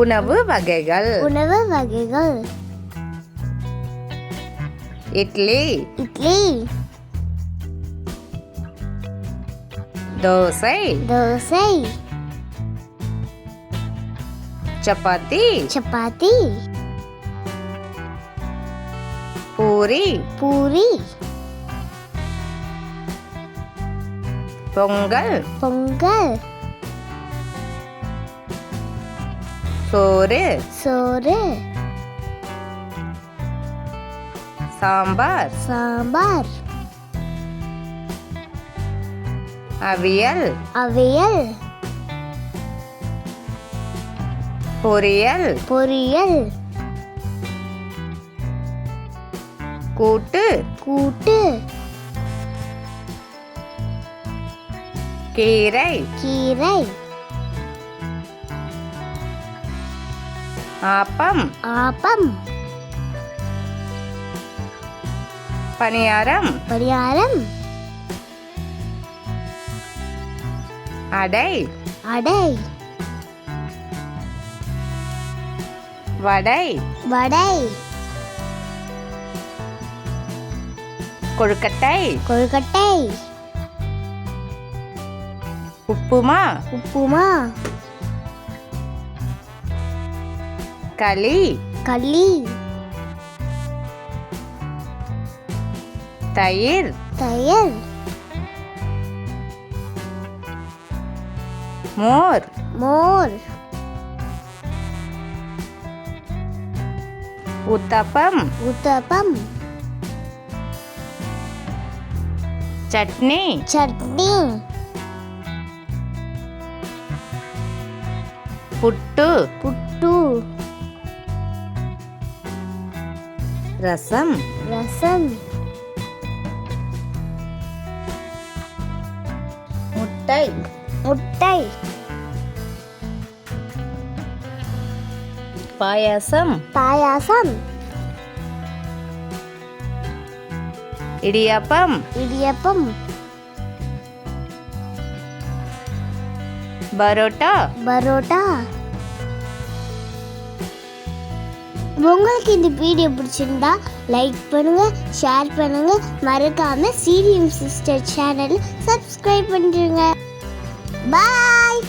உணவு வகைகள். உணவு வகைகள். இட்லி. இட்லி. தோசை. தோசை. சப்பாத்தி. சப்பாத்தி. பூரி. பூரி. பொங்கல். பொங்கல். சோறு சோறு சாம்பார் சாம்பார் அவியல் அவியல் பொரியல் பொரியல் கூட்டு கூட்டு கீரை கீரை ஆப்பம். ஆப்பம். பணியாரம். பரிகாரம் அடை. அடை. வடை. வடை. கொழுக்கட்டை. கொழுக்கட்டை. உப்புமா. உப்புமா. களி. களி. தயிர். தயிர். மோர். மோர். உத்தப்பம். உத்தப்பம். சட்னி. சட்னி. புட்டு. புட்டு. ரசம். ரசம். முட்டை. முட்டை. பாயாசம். பாயாசம். இடியாப்பம். இடியப்பம். பரோட்டா. பரோட்டா. உங்களுக்கு இந்த வீடியோ பிடிச்சிருந்தா லைக் பண்ணுங்க ஷேர் பண்ணுங்க. மறக்காம சீரியம் சிஸ்டர் சேனல் சப்ஸ்கிரைப் பண்ணிடுங்க. பாய்